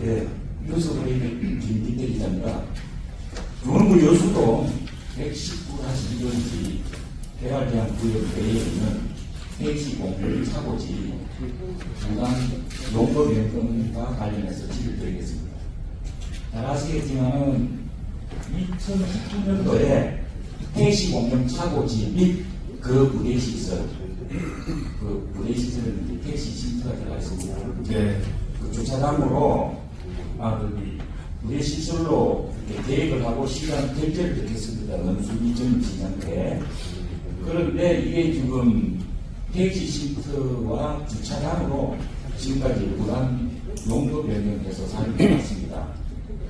예, 뉴스브레이크 김기태 기자입니다. 중원구 여수동 119-1번지 개발대한 구역 내에 있는 택시 공별 차고지 중간 용도 변경과 관련해서 질을 드리겠습니다. 잘 아시겠지만은 2019년도에 택시 공영 차고지 및그 부대시설, 그 부대시설은 이제 택시 쉼터가 들어가 있었고, 네. 그 주차장으로 아, 그 우리 시설로 계획을 하고 시간 결제를 듣겠습니다. 원순위 전 진영대. 그런데 이게 지금 택시 시트와 주차장으로 지금까지 무단 용도 변경해서 사용해 왔습니다.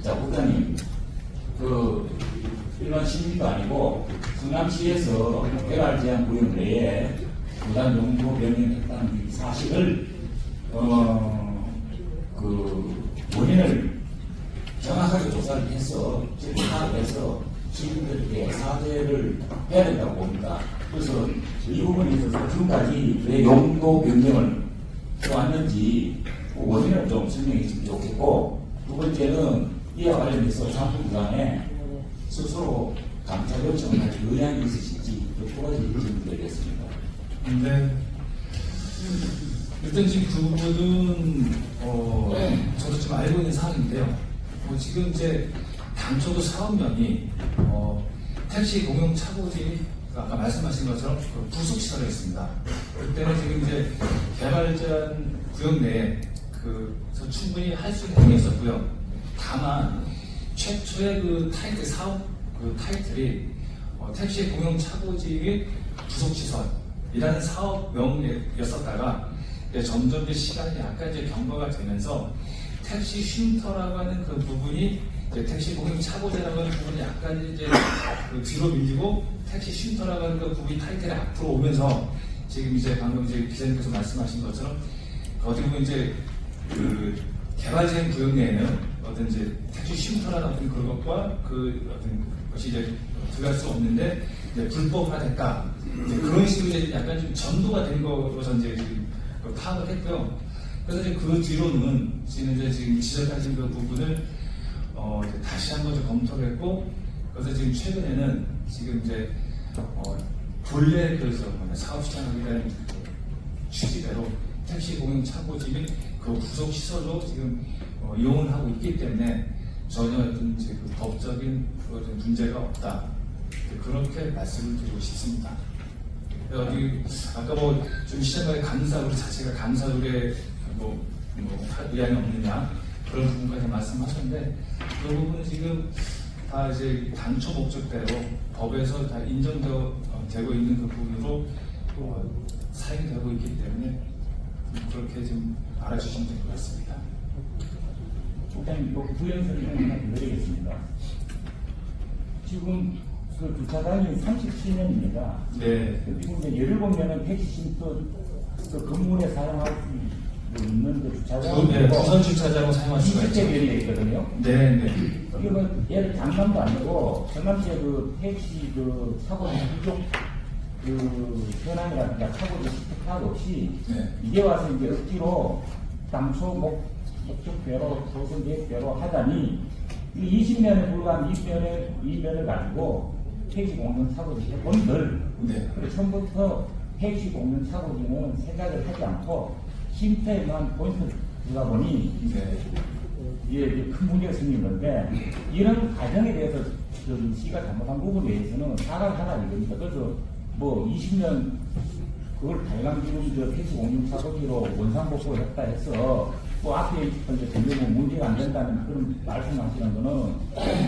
자, 국장님, 그 일반 시민도 아니고 성남시에서 개발 제한 구역 내에 무단 용도 변경했다는 이 사실을 어, 그 원인을 정확하게 조사를 해서 파악해서 시민들에게 사죄를 해야 된다고 봅니다. 그래서 이 부분에 있어서 지금까지 왜 용도 변경을 해왔는지 그 원인을 좀 설명해 주시면 좋겠고 두 번째는 이와 관련해서 상품부장에 스스로 감찰 요청을 할 의향이 있으신지 두 가지 질문 드리겠습니다. 근데 일단 지금 그 부분은 어, 저도 지금 알고 있는 사항인데요. 어, 지금 이제 당초도 사업명이 어, 택시 공용 차고지 아까 말씀하신 것처럼 그 부속 시설에 있습니다. 그때는 지금 이제 개발 제한 구역 내에 그래서 충분히 할 수 있는 행위 있었고요. 다만 최초의 그 타이틀 사업 그 타이틀이 어, 택시 공용 차고지 및 부속 시설이라는 사업명이었었다가 점점 이제 시간이 약간 이제 경과가 되면서 택시 쉼터라고 하는 그 부분이 택시 공용 차고제라고 하는 부분이 약간 이제 그 뒤로 밀리고 택시 쉼터라고 하는 그 부분이 타이틀이 앞으로 오면서 지금 이제 방금 이제 기자님께서 말씀하신 것처럼 어떻게 보면 이제 그 개발된 구역 내에는 어떤 이제 택시 쉼터라는 어떤 그것과 그 어떤 것이 이제 들어갈 수 없는데 이제 불법화됐다. 이제 그런 식으로 이제 약간 좀 전도가 된 거로서 이제 파악을 했고요. 그래서 이제 그 뒤로는 지금 이제 지금 지적하신 그 부분을 어 다시 한번 좀 검토를 했고 그래서 지금 최근에는 지금 이제 어 본래 그래서 뭐냐 사업 시장하기라는 취지대로 택시 공용 차고지 및그 부속 시설로 지금 어, 이용을 하고 있기 때문에 전혀 어떤 이제 그 법적인 그 어떤 문제가 없다. 그렇게 말씀을 드리고 싶습니다. 여기 아까 뭐 좀 시작하에 감사 우리 자체가 감사율에 뭐, 뭐할 의향이 없느냐 그런 부분까지 말씀하셨는데 그 부분은 지금 다 이제 당초 목적대로 법에서 다 인정되고 있는 그 부분으로 어, 사용되고 있기 때문에 그렇게 좀 알아주시면 될 것 같습니다. 국장님, 또 부연 설명 하나 드리겠습니다. 지금 그 주차장이 37년입니다. 네. 지금 이제 예를 보면은 택시심도 그 건물에 사용할 수 있는 그 주차장. 그, 네, 부선 주차장으로 사용할 수가 있죠. 20대 열려 있거든요. 네, 네. 이게 뭐 얘를 장난도 아니고 전남시의 그 택시 그 사고 부족 그 현황이라든가 사고 시트 파악 없이 네. 이제 와서 이제 억지로 당초 목, 목적대로 조선 계획대로 하다니 이 20년에 불과한 이 면을 이 면을 가지고 택시 공연 사고를 해본들 네. 그리고 처음부터 택시 공연 사고지는 생각을 하지 않고 쉼터에만 포인트를 두다 보니 네. 이게 큰 문제가 생긴 건데 이런 과정에 대해서 좀 시가 잘못한 부분에 대해서는 사과를 하라 이겁니다. 그래서 뭐 20년 그걸 발광 지금 저 폐수 공중 사고기로 원상복구를 했다 해서 뭐 앞에 이제 전혀 문제가 안 된다는 그런 말씀하시는 거는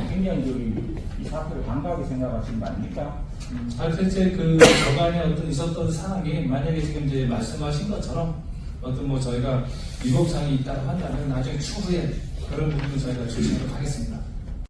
굉장히 저기 이 사태를 반가하게 생각하시는 거 아닙니까? 아, 실제 그 저간에 어떤 있었던 상황이 만약에 지금 이제 말씀하신 것처럼 어떤 뭐 저희가 위법상이 있다고 한다면 나중에 추후에 그런 부분을 저희가 조심하도록 하겠습니다.